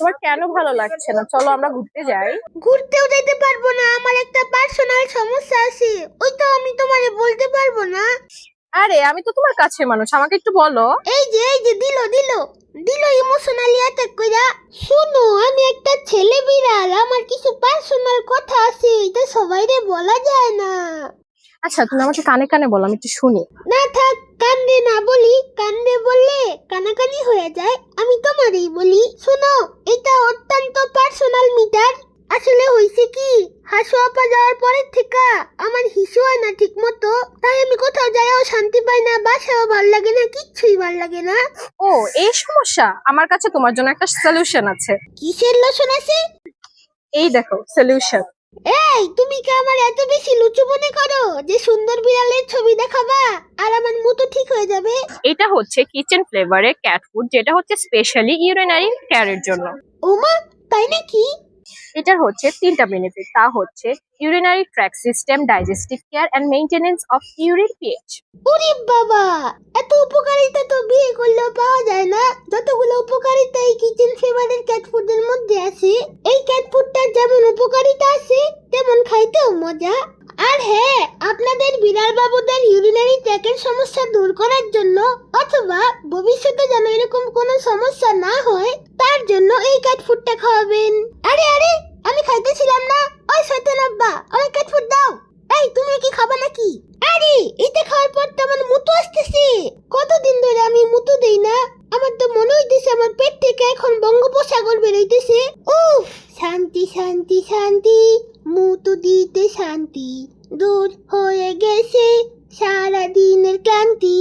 তোমার কেন ভালো লাগছে না? চলো আমরা ঘুরতে যাই। ঘুরতেও যেতে পারব না আমার একটা পার্সোনাল সমস্যা আছে। ওই তো আমি তোমারে বলতে পারব না। আরে আমি তো তোমার কাছে মানুষ আমাকে একটু বলো। এই যে এই যে দিল দিল। দিল ইমোশনালি অ্যাটাক কইরা শুনো আমি একটা ছেলে বিড়াল আমার কিছু পার্সোনাল কথা আছে এটা সবাইরে বলা যায় না। আচ্ছা তুমি আমাকে কানে কানে বলো আমি একটু শুনি। না থাক। কান্দে না বলি কান্দে বললে কানাকানি হয়ে যায়। আমি তোমারই বলি শোনো এটা অত্যন্ত পার্সোনাল মিটার আসলে হয়েছে কি হাসু আপা যাওয়ার পরের থেকে আমার হিসু হয় না ঠিক মতো তাই আমি কোথাও যাইও শান্তি পাই না বাসায়ও ভালো লাগে না কিচ্ছুই ভালো লাগে না। ও এই সমস্যা? আমার কাছে তোমার জন্য একটা সলিউশন আছে। কিসের লোশন আছে? এই দেখো সলিউশন এই তুমি কি আমার এত বেশি লুচু মনে করো? যে সুন্দর বিড়ালের ছবি দেখাবা? আর আমার হয়ে যাবে। এটা হচ্ছে কিচেন ফ্লেভারের ক্যাট ফুড যেটা হচ্ছে স্পেশালি ইউরিনারি কেয়ারের জন্য। ওমা তাই নাকি? এটার হচ্ছে তিনটা বেনিফিট তা হচ্ছে urinary tract system digestive care and maintenance of urine pH ওরে বাবা এত উপকারিতা তো বিয়ে করলেও পাওয়া যায় না। যতগুলো উপকারিতা এই কিচেন ফেভারের ক্যাট ফুডের মধ্যে আছে এই ক্যাট ফুডটার যেমন উপকারিতা আছে তেমন খাইতেও মজা। আর হ্যাঁ আপনাদের বিড়াল বাবুদের ইউরিনারি ট্র্যাকের সমস্যা দূর করার জন্য অথবা ভবিষ্যতে যেন এরকম কোনো সমস্যা না হয়, তার জন্য এই ক্যাট ফুডটা খাওয়াবেন। আরে আরে, আমি খাইতেছিলাম না। ওই শয়তান আব্বা আমার ক্যাট ফুড দাও। এই, তুমি কি খাবা নাকি? আরে, এটা খাওয়ার পর তো আমার মুতো আসতেছে। কতদিন ধরে আমি মুতো দেই না? আমার তো মনে হইতেছে আমার পেট থেকে এখন বঙ্গোপসাগর বেরোইতেছে। উফ! শান্তি শান্তি শান্তি মুতু দিতে শান্তি। দূর হয়ে গেছে সারা দিনের ক্লান্তি।